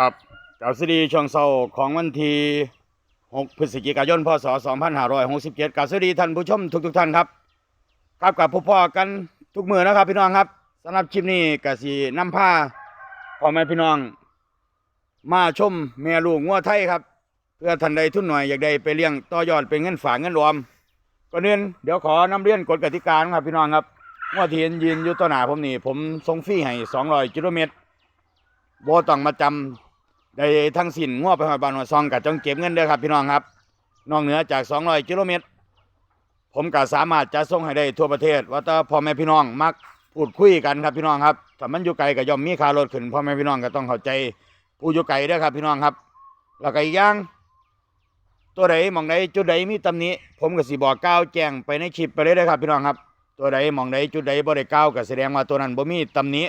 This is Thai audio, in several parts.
ครับเจ้าสวัสดีช่วงเช้าของวันที่6พฤศจิกายน พศ 2567กับสวัสดีท่านผู้ชมทุกทุกๆท่านครับ ครับกับพบพ่อกันทุกมือนะครับพี่น้องครับสำหรับคลิปนี้กสีน้ำผ้าพ่อแม่พี่น้อง มาชมแม่ลูกงัวไทยครับ เพื่อท่านใดทุนหน่อยอยากได้ไปเลี้ยงต่อยอดเป็นเงินฝากเงินรวมก่อนอื่นเดี๋ยวขอนำเรียนกฎกติกาครับพี่น้องครับงัวที่เห็นยืนอยู่ต่อหน้าผมนี่ผมส่งฟรีให้200กิโลเมตร บ่ต้องมาจำได้ทั้งสิ้นงัวไปหอดบ้านหัวซองกับจงเก็บเงินเด้อครับ พี่น้องครับนอกเหนือจาก 200กิโลเมตร ผมก็สามารถจะส่งให้ได้ทั่วประเทศ ว่าแต่พ่อแม่พี่น้องมักพูดคุยกันครับพี่น้องครับถ้ามันอยู่ไกลก็ย่อมมีค่ารถขึ้นพ่อแม่พี่น้องก็ต้องเข้าใจผู้อยู่ไกลเด้อครับ พี่น้องครับแล้วก็อีกอย่างตัวใดมองใดจุดใดมีตำหนิผมก็สิบอกกล่าวแจ้งไปในคลิปไปเลยด้อครับ พี่น้องครับ ตัวใดมองใดจุดใดบ่ได้กล่าวก็แสดงว่าตัวนั้นบ่มีตำหนิ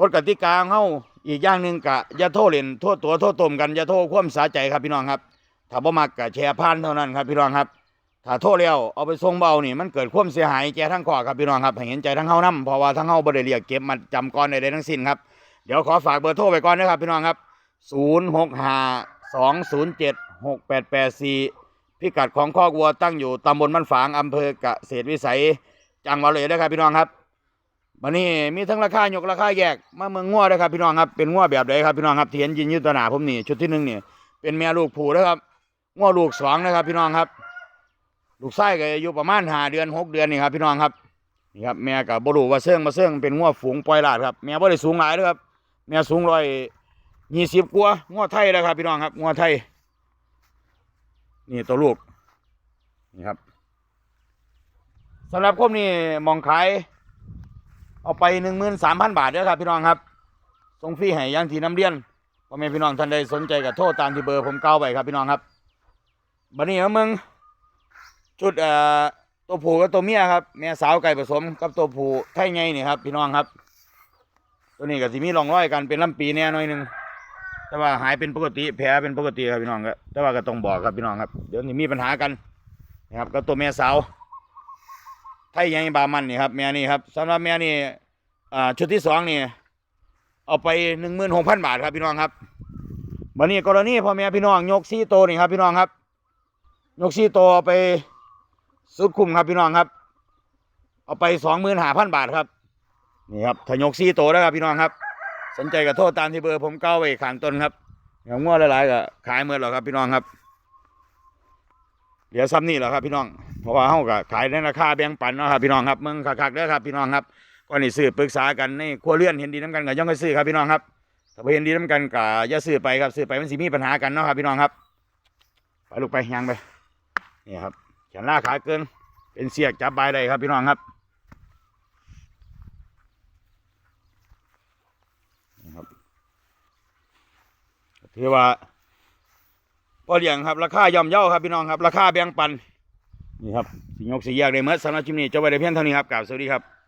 กฎกติกางเฮาอีกอย่างหนึ่งกะอย่าโทษเล่นโทษตัวโทษตมกันอย่าโทษความสาใจครับพี่น้องครับ ถ้าบ่มักกะแชร์ผ่านเท่านั้นครับพี่น้องครับ ถ้าโทษแล้วเอาไปส่งเบานี่มันเกิดความเสียหายแก่ทั้งข้อครับพี่น้องครับให้เห็นใจทั้งเฮานํเพราะว่าทั้งเฮาบ่ได้เรียกเก็บมาจำก่อนใดๆทั้งสิ้นครับเดี๋ยวขอฝากเบอร์โทรไว้ก่อนนะครับพี่น้องครับ0652076884พิกัดของคอกวัวตั้งอยู่ตำบลบ้านฝางอำเภอกเกษตรวิสัยจังหวัดเลยนะครับพี่น้องครับ วันนี้มีทั้งราคายกราคาแยกมาเมืองง้อด้วยครับพี่น้องครับเป็นง้อแบบใดครับพี่น้องครับที่เห็นยินยุตนาผมนี่ชุดที่หนึ่งนี่เป็นแม่ลูกผูนะครับง้อลูกสองนะครับ พี่น้องครับ ลูกไส้ก็อายุประมาณหาเดือนหกเดือนนี่ครับพี่น้องครับนี่ครับแม่กับบรูว่าเสื่องมาเสื่องเป็นง้อฝูงปล่อยลาดครับแม่บ่ได้สูงหลายนะครับแม่สูงร้อยยี่สิบกว่าง้อไทยนะครับ พี่น้องครับง้อไทย นี่ตัวลูกนี่ครับสำหรับคมนี่มองขาย เอาไปหนึ่งหมื่นสามพันบาทด้อครับพี่น้องครับส่งฟรีให้อยังทีน้ำเลี้ยนพ่อแม่พี่น้องท่านใดสนใจก็โทรตามที่เบอร์ผมเก้าไปครับพี่น้องครับบัดนี้มามึงชุดเอ่อตัวผู้กับตัวเมียครับแม่สาวไก่ผสมกับตัวผู้ไทยไงนี่ครับ พี่น้องครับ ตัวนี้ก็สิมีรองร้อยกันเป็นลำปีแน่หน่อยหนึ่งแต่ว่าหายเป็นปกติแผลเป็นปกติครับพี่น้องครับแต่ว่าก็ต้องบอกครับพี่น้องครับ เดี๋ยวนี้มีปัญหากันนะครับกับตัวแม่สาว ไทยยังบามันนี่ครับแม่นี่ครับสำหรับแม่นี่อ่าชุดที่สองนี่เอาไปหนึ่งหมื่นหกพันบาทครับพี่น้องครับวันนี้กรณีพ่อแม่พี่น้องยกซี่โตนี่ครับพี่น้องครับ ยกซี่โตวเอาไปสุดคุ้มครับพี่น้องครับ เอาไปสองหมื่นห้าพันบาทครับนี่ครับถ้ายกซี่โตแล้วครับพี่น้องครับ สนใจก็โทษตามที่เบอร์ผมเก้าไว้ข้างต้นครับอย่างง้อหลายๆก็ขายเมื่อหรอครับพี่น้องครับ เหลือซ้ำนี่หละครับพี่น้อง เพราะว่าเฮาก็ขายในราคาแบ่งปันเนาะครับพี่น้องครับเมึงคักๆเด้อครับพี่น้องครับก่อนนี่ซื้อปรึกษากันในครัวเรือนเห็นดีน้ำกันก็ย่อมก็ซื้อครับพี่น้องครับถ้าบ่เห็นดีน้ำกันก็อย่าซื้อไปครับซื้อไปมันสิมีปัญหากันเนาะครับพี่น้องครับไปลูกไปยางไปนี่ครับแขนล่าขาเกินเป็นเสียกจับใบได้ครับพี่น้องครับนี่ครับถือว่าพอเลี้ยงครับราคาย่อมเย่าครับพี่น้องครับ ราคาแบ่งปัน นี่ครับสิยกสีแยกได้เมื่อสำหรับชิมนี้เจ้าไว้ได้เพียงเท่านี้ครับกล่าวสวัสดีครับ